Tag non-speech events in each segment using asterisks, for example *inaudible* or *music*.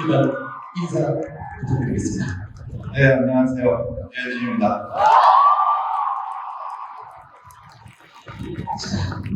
일단 인사 부탁드리겠습니다. 네, 안녕하세요. 유현진입니다.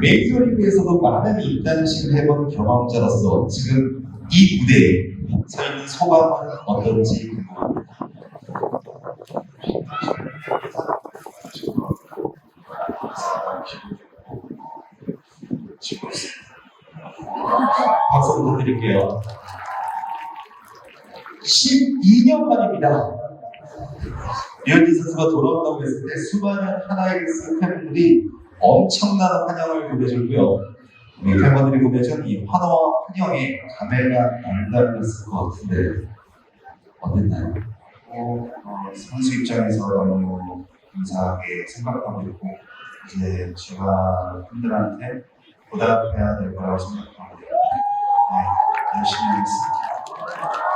메이저리그에서도 많은 입단식을 해본 경험자로서 지금 이 무대에 서 있는 소감은 어떤지 궁금합니다. 박수 부탁드릴게요. 12년 만입니다. 류현진 선수가 돌아온다고 했을 때 수많은 하나이글스 팬분들이 엄청난 환영을 보내주고요. 우리 팬분들이 보내준 이 환호와 환영에 감회가 남달랐을 것 같은데 어땠나요? 어, 어, 선수 입장에서 너무 감사하게 생각하고 있고 이제 제가 팬들한테 보답해야 될 거라고 생각하고 네, 열심히 하겠습니다.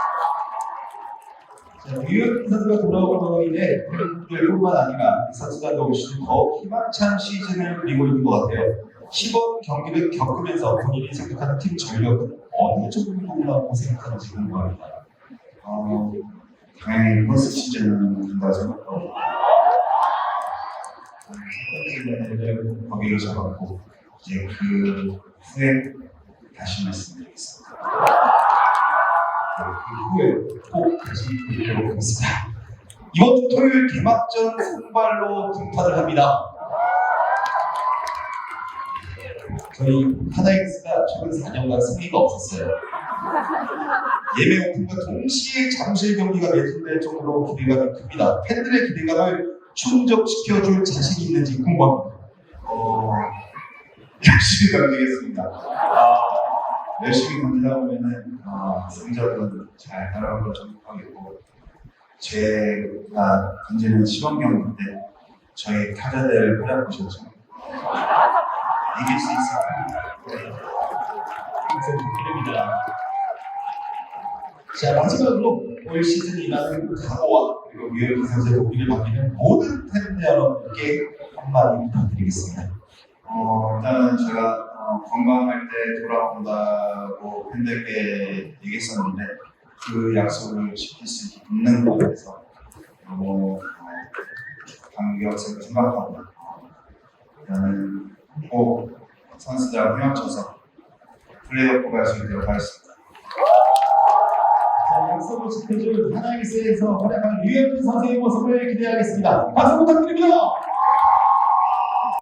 자, 류현진 선수가 돌아오는 이제 팬분들뿐만 아니라 이 선수단도 올 시즌 더 희망찬 시즌을 그리고 있는 것 같아요. 10원 경기를 겪으면서 본인이 생각하는 팀 전력은 어느 정도라고 생각하는지 궁금합니다. 어, 당연히 포스트 시즌은 간다고 생각하고 거기로 잡았고 이제 그 후에 다시 말씀드리겠습니다. 그 후에 꼭 다시 보도록 하겠습니다. 이번 주 토요일 개막전 선발로 등판을 합니다. 저희 하나이글스가 최근 4년간 승리가 없었어요. 예매 오픈과 동시에 잠실 경기가 매진될 정도로 기대감이 큽니다. 팬들의 기대감을 충족시켜줄 자신이 있는지 궁금합니다. 어, *laughs* 열심히 던지겠습니다. 아, 열심히 던지다 보면은 아, 성적은 잘 따라올 걸 생각하겠고 제가 던지는 시범 경기 때 저희 타자들 보셨죠? 이길 수 있어요. 항상 부탁드립니다. 자 마지막으로 올 시즌이라는 각오와 그리고 유현진 선수의 복귀를 맡기는 모든 팬 여러분께 한마디 부탁드리겠습니다. 어, 일단은 제가 어, 건강할 때 돌아온다고 팬들께 얘기했었는데 그 약속을 지킬 수 있는 것 같아서 너무 어, 감격스럽게 생각하고 어, 일단은 꼭 선수들하고 헤엄쳐서 플레이오프 갈수 있도록 하겠습니다. 자 약속을 지켜줄 하나이글스에서 활약하는 유현진 선수의 모습을 기대하겠습니다. 박수 부탁드립니다.